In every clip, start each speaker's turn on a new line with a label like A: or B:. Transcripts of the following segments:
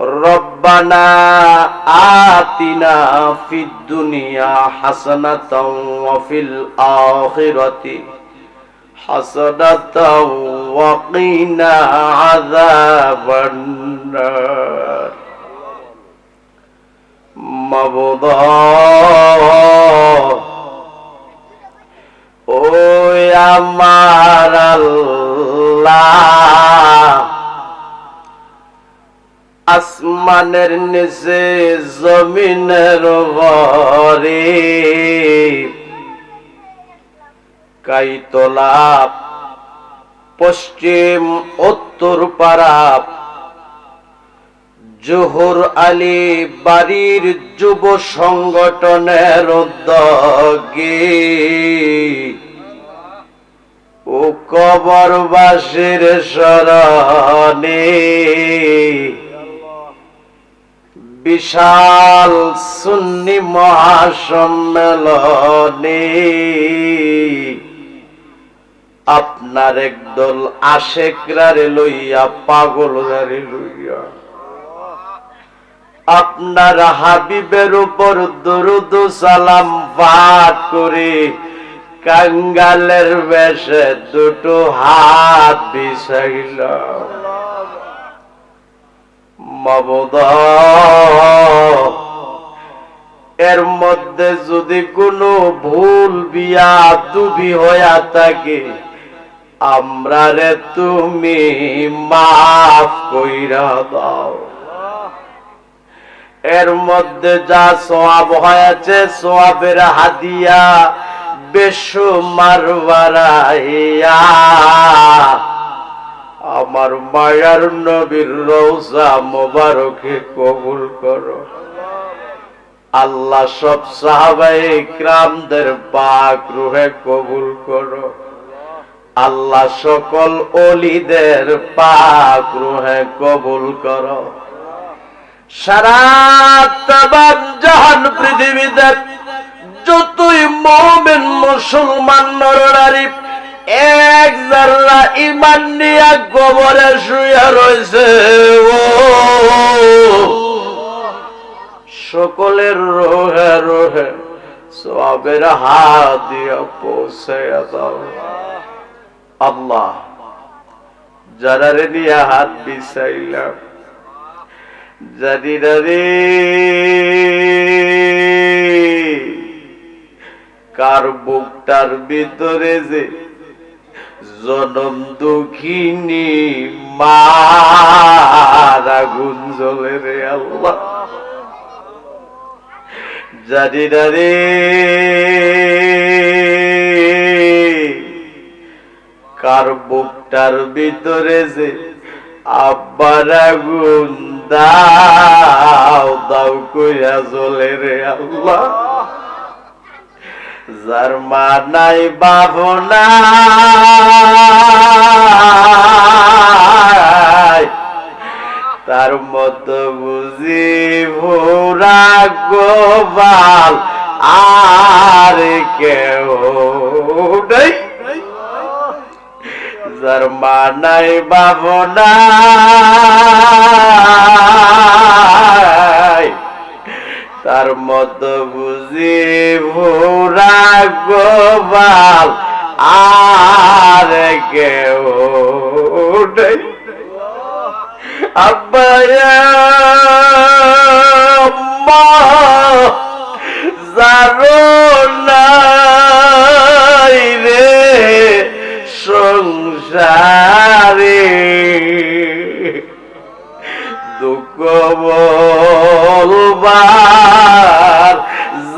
A: ربنا آتنا في الدنيا حسنة وفي الآخرة حسنة وقنا عذاب النار مبضى ও আমার আল্লাহ আসমানের নিচে জমিনের ঘরে। কাইতলা পশ্চিম, উত্তর পাড়া জোহর আলী বাড়ির যুব সংগঠনের উদ্যোগে। ও কবরবাসীর স্মরণে। বিশাল সুন্নি মহাসম্মেলনে আপনার একদল আশেকরারে লইয়া পাগলরারে লইয়া। আপনার হাবিবের উপর দরুদ সালাম পাঠ করে কাঙ্গালের বেশে দুটো হাত বিষাইল এর মধ্যে যদি কোনো ভুল বিয়া দুবি হইয়া থাকে, আমরা রে তুমি মাফ কইরা দাও। এর মধ্যে যা সোয়াব হয়েছে, সোয়াবের হাদিয়া বেসুমার বাড়াইয়া আমার মায়ার নবীর রৌজা মোবারকে কবুল করো। আল্লাহ সব সাহাবাই ক্রামদের পাক রুহে কবুল করো। আল্লাহ সকল অলিদের পাক রুহে কবুল করো। সারা জাহান পৃথিবীতে যতই মোমেন মুসলমান নরনারী এক জাল্লা ইমান নিয়া গোবরে শুয়ে রয়েছে। ও, সকলের রোহে রোহে সবের হাত দিয়া পৌঁছে দাও। আল্লাহ, যারা রে নিয়ে হাত বিছাইলাম জানি না রে। কার বুকটার ভিতরে যে জনম দুঃখিনী মারা গুঞ্জলে রে আল্লাহ। জানি না রে। কার বুকটার ভিতরে যে আব্বার আগুন দাও দাও কইয়া জ্বলে রে আল্লাহ। যার মা নাই বাপ নাই তার মতো বুঝি ভোরা গোপাল আর কেউ নেই। যার মা নাই বাপ নাই তার মত বুঝি ভোরা গোবাল আর কেউ আব্বায়া মা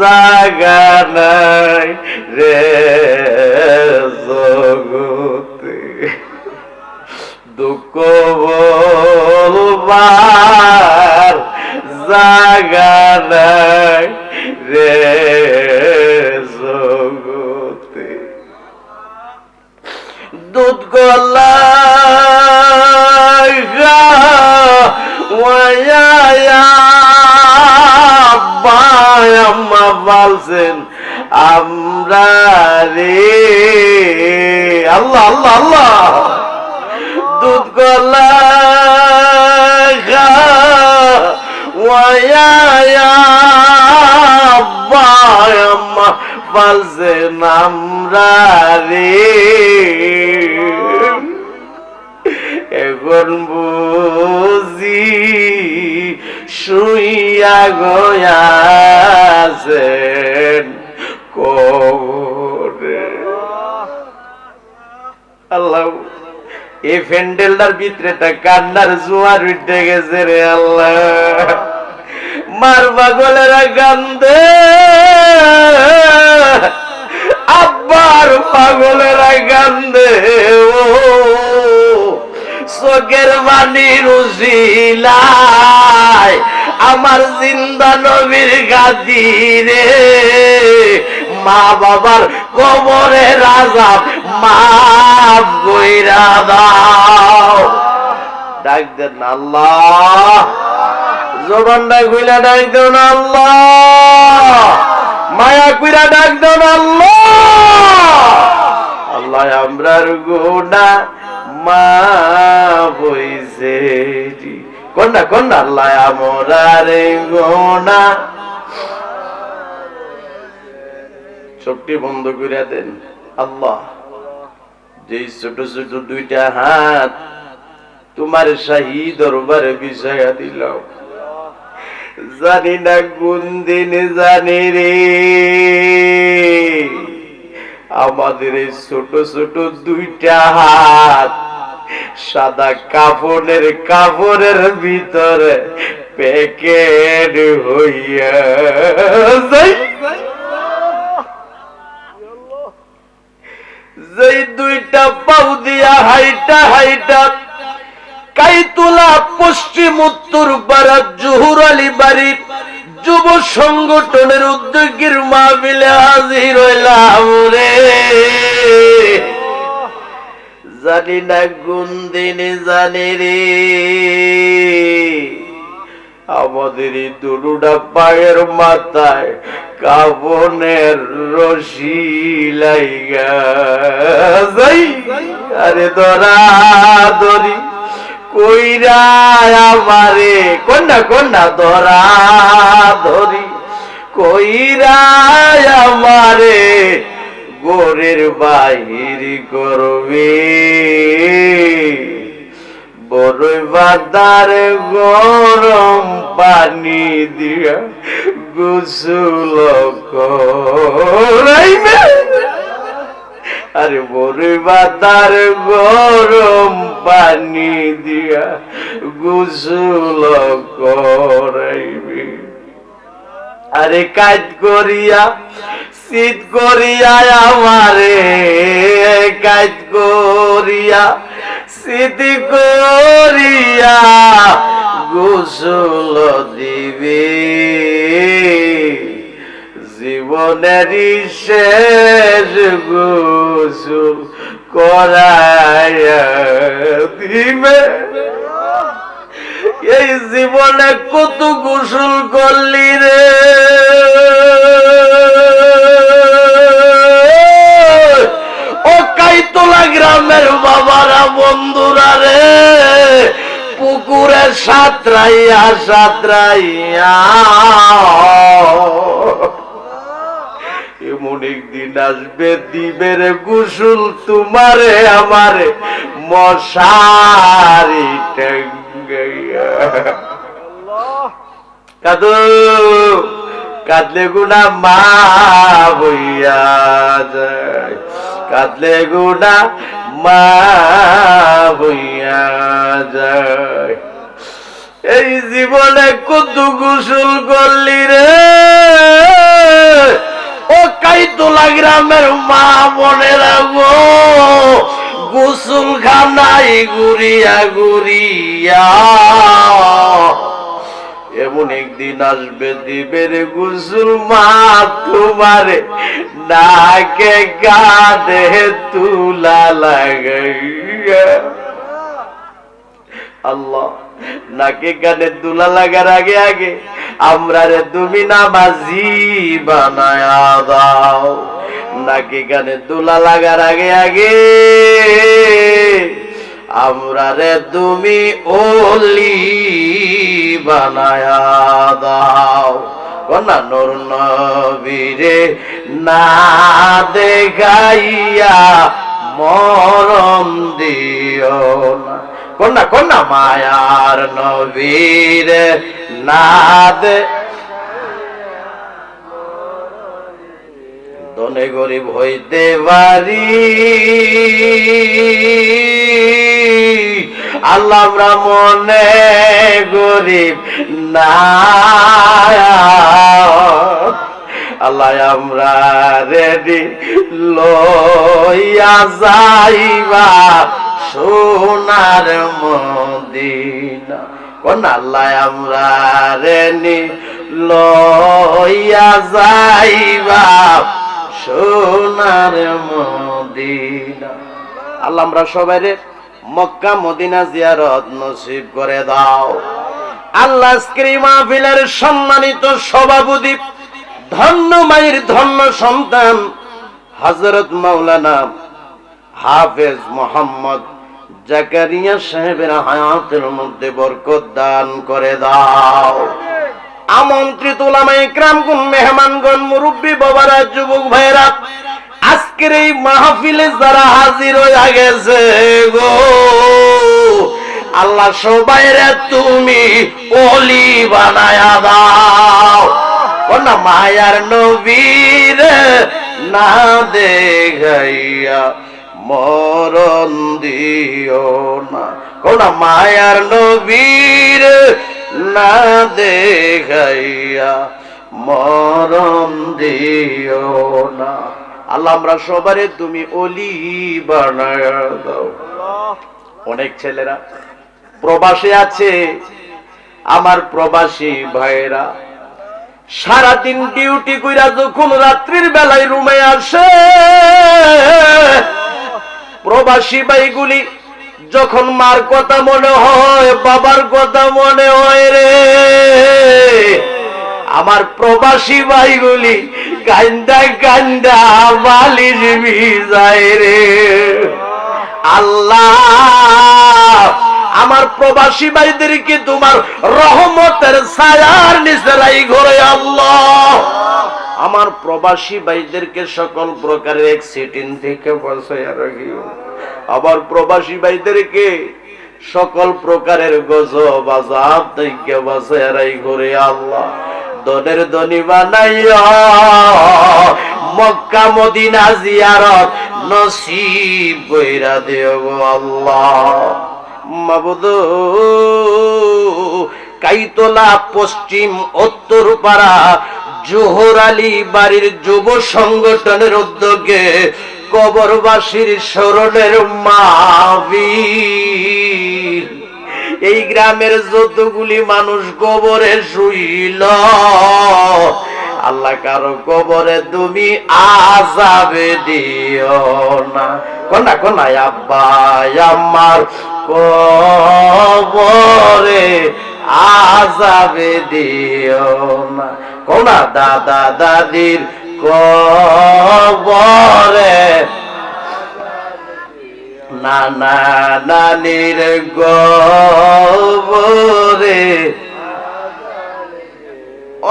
A: জাগা নাই রে জগতে। দুঃখ বলবার জাগা নাই রে জগতে। দুধ গলা আম্মা বলছেন, আমরা রে, আল্লাহ আল্লাহ আল্লাহ, দুধ গলা আম্মা বলছেন, আমরা রে, এখন বুঝি শুইয়া গয়াছেন কোরে। আল্লাহ, এই ফ্যান্ডেলটার ভিতরে তা কান্নার জোয়ার উঠে গেছে রে আল্লাহ। মার পাগলেরা কান্দে। চোখের বাণী রুজিলায়, আমার জিন্দা নবীর গাদি রে। মা বাবার কবরে রাজা, মাফ কইরা দাও। ডাক দেন আল্লাহ। জবানটা কইলা ডাক দেন আল্লাহ। মায়া কইরা ডাক দেন আল্লাহ। আল্লাহ আমরার গোনা মা বইছে কন্যা কন্যা, আল্লাহ আমরার গোনা। চোখটি বন্ধ করে দেন। আল্লাহ যে ছোট ছোট দুইটা হাত তোমার শাহী দরবারে বিষয়া দিল জানি না কোন দিন জানি রে। আমাদের ছোট ছোট দুইটা হাত সাদা কাপড়ের কাপড়ের ভিতরে প্যাকেট হইয়া যেই। দুইটা পাউ দিয়া হাইটা হাইটা কাইতুলা পশ্চিম উত্তর পাড়া জহুর আলী বাড়ির যুব সংগঠনের উদ্যোগীর মাহবিলে হাজির হইলাম রে। জানি না কোন দিনে জানি রে। আমাদের এই দুরুটা পায়ের মাথায় কাবনের রশি লাইগা। আরে দরা দরি, কইরা আমারে, কন্যা কন্যা, দরা ধরি কইরা আমারে গোরের বাহির করবে। বড়ই বাদার গরম পানি দিয়া গোসল করাইবে। আরে বড়ই বাদার গরম পানি দিয়া গোসল করাইবে। আরে কাজ করিয়া, শীত করিয়া আমারে, কাজ করিয়া, শীত করিয়া গোসল দিবে। জীবনের শেষ গোসল করাইয়া দিবে। এই জীবনে কত গোসল করলি রে? ও কাইতলা গ্রামের বাবারা, বন্ধুরা রে, পুকুরে সাঁতরাইয়া সাঁতরাইয়া। এমন একদিন আসবে, দিবের গুসুল তোমারে, আমারে মশারি টাঙ্গাইয়া কাদু, কাঁদলে গুনা মা বইয়া যায়। কাঁদলে গুনা মা বইয়া যায়। এই জীবনে কত গোসল করলি রে। ও কাইতলা গ্রামের মা মনে রাখো গোসল খানাই গুরিয়া গুরিয়া এমন একদিন আসবে দিবের গুসুল মা তোমারে নাকে গাদে তুলা লাগাইয়া। আল্লাহ, নাকে কানে দুলা লাগার আগে আগে আমরা রে তুমি নামাজি বানায়া দাও। নাকে কানে দুলা লাগার আগে আগে আমরা রে তুমি ওলি বানায়া দাও। নর নবীরে না দেখাইয়া মরম দিও না। কন্যা কন্যা মায়ার নবীর নাদ। দনে গরিব হইতে পারি। আল্লাহ মনে গরিব না। আল্লাহ আমরা রেডি লইয়া যাইবা। সোনার মদিনা। কোন আল্লাহ আমরা রেনি লইয়া যাইবা সোনার মদিনা। আল্লাহ আমরা সবাই রে মক্কা মদিনা জিয়ারত নসিব করে দাও। আল্লাহ মাহফিলের সম্মানিত সভাপতি, ধন্য মায়ের ধন্য সন্তান হজরত মাওলানা হাফেজ মোহাম্মদ জাকারিয়া সাহেবের হায়াতের মধ্যে বরকত দান করে দাও। আমন্ত্রিত ওলামায়ে ক্রামগুন মেহমানগণ, মুরব্বী বাবারা, যুবক ভাইরা আজকের এই মাহফিলে যারা হাজির হয়ে গেছে গো, আল্লাহ সবাইরে তুমি অলি বানায়া দাও। কোন মায়ার নবীর না দেখাইয়া মরণ দিও না। কোন মায়ার নবীর না দেখাইয়া মরণ দিও না। আল্লাহ, আমরা সবারে তুমি অলি বানায় দাও। অনেক ছেলেরা প্রবাসে আছে, আমার প্রবাসী ভাইরা সারাদিন ডিউটি কইরা যখন রাত্রির বেলায় রুমে আসে প্রবাসী ভাইগুলি, যখন মার কথা মনে হয়, বাবার কথা মনে হয় রে। আমার প্রবাসী ভাইগুলি গান্দা গান্দা বালিশ ভিজায় রে। আল্লাহ, আমার প্রবাসী ভাইদেরকে তোমার রহমতের ছায়ার নিচে রাই ঘরে আল্লাহ। আমার প্রবাসী ভাইদেরকে সকল প্রকারের অ্যাক্সিডেন্ট থেকে বসাইয়া রাখিও। আবার প্রবাসী ভাইদেরকে সকল প্রকারের গজব আজাব থেকে বসাইয়া রাই ঘরে আল্লাহ। দনের দনি বানাইয়া মক্কা মদিনা জিয়ারত নসিব কইরা দেও আল্লাহ। মাবুদ, কাইতলা পশ্চিম উত্তরপাড়া জোহর আলী বাড়ির যুব সংগঠনের উদ্যোগে কবরবাসীর স্মরণের মাহবীর এই গ্রামের যতগুলি মানুষ কবরে শুইল, আল্লাহ কারও কবরে তুমি আজাবে দিও না। কোনা কোনা আব্বা আমার কবরে আজাবে দিও না কোনা দাদা দাদির কবরে। নানা নানির গবরে।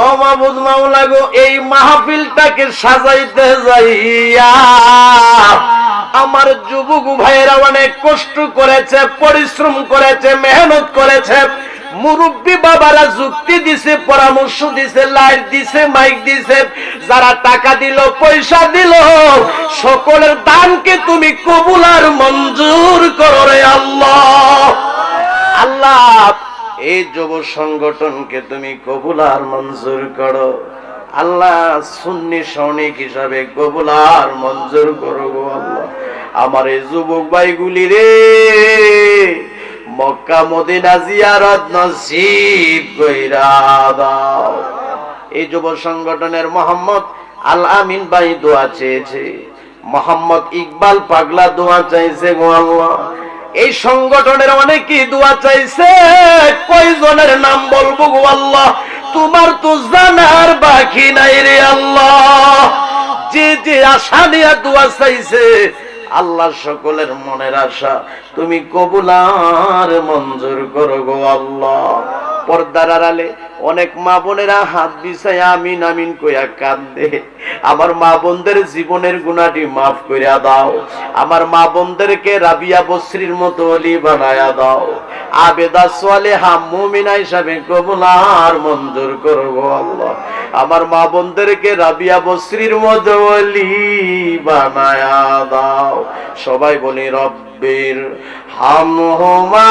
A: ও মাহবুদ মাওলা গো, এই মাহফিলটাকে সাজাইতে যাইয়া আমার যুবক ভাইয়েরা অনেক কষ্ট করেছে, পরিশ্রম করেছে, মেহনত করেছে। মুরব্বী বাবারা যুক্তি দিছে, পরামর্শ দিছে লাইট দিছে, মাইক দিছে, যারা টাকা দিল, পয়সা দিল, সকলের দানকে তুমি কবুল আর মঞ্জুর করো আল্লাহ। আল্লাহ, এই যুব সংগঠনকে তুমি কবুল আর মঞ্জুর করো। আল্লাহ, সুন্নি সৈনিক হিসাবে কবুল আর মঞ্জুর করো আল্লাহ। আমার এই যুবক ভাইগুলি রে। মক্কা মদিনা জিয়ারত নসিব কইরা দাও। এই যুব সংগঠনের মোহাম্মদ আল আমিন ভাই দোয়া চেয়েছে। মোহাম্মদ ইকবাল পাগলা দোয়া চাইছে গো আল্লাহ। এই সংগঠনের অনেকেই দোয়া চাইছে, কয়জনের নাম বলব গো আল্লাহ? তোমার তো জানার বাকি নাই রে আল্লাহ। যে যে আশা নিয়ে দোয়া চাইছে আল্লাহ সকলের মনের আশা। তুমি কবুলার মঞ্জুর করো গো আল্লাহ। পর্দার আড়ালে অনেক মা বোনেরা হাত বিছায় আমিন আমিন কইয়া কান্দে। আমার মা বোনদের জীবনের গুণাটি মাফ কইরা দাও। আমার মা বোনদেরকে রাবিয়া বসরির মতো অলি বানায়া দাও। আবেদা সোয়ালে হা মুমিনা হিসাবে কবুলার মঞ্জুর করো গো আল্লাহ। আমার মা বোনদেরকে রাবিয়া বসরির মতো অলি বানায়া দাও। সবাই বলি, রব্বির হামহুমা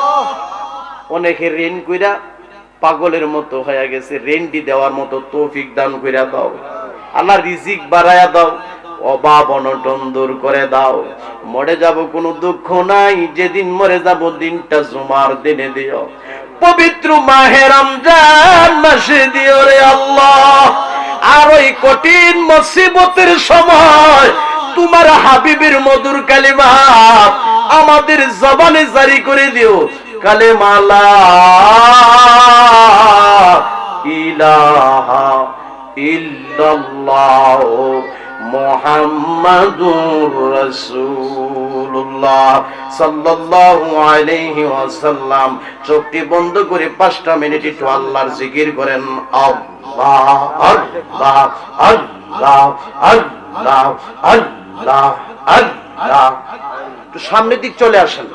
A: অনেকে ঋণ কইরা পাগলের মতো হয়ে গেছে। রেন্ডি দেওয়ার মতো তৌফিক দান কইরা দাও। আল্লাহ রিজিক বাড়ায়া দাও। অভাব অনটন দূর করে দাও। মরে যাব কোনো দুঃখ নাই। যেদিন মরে যাব দিনটা জুমার দিনে দিও। পবিত্র মাহে রমজান মাসে দিও রে আল্লাহ। আর ওই কঠিন মুসিবতের সময় তোমার হাবিবের মধুর কালিমা আমাদের জবানে জারি করে দিও। কালেমালা। ইলাহা চোখটি বন্ধ করে পাঁচটা মিনিট একটু আল্লাহর জিকির করেন। আল্লাহ সামনের দিক চলে আসেন।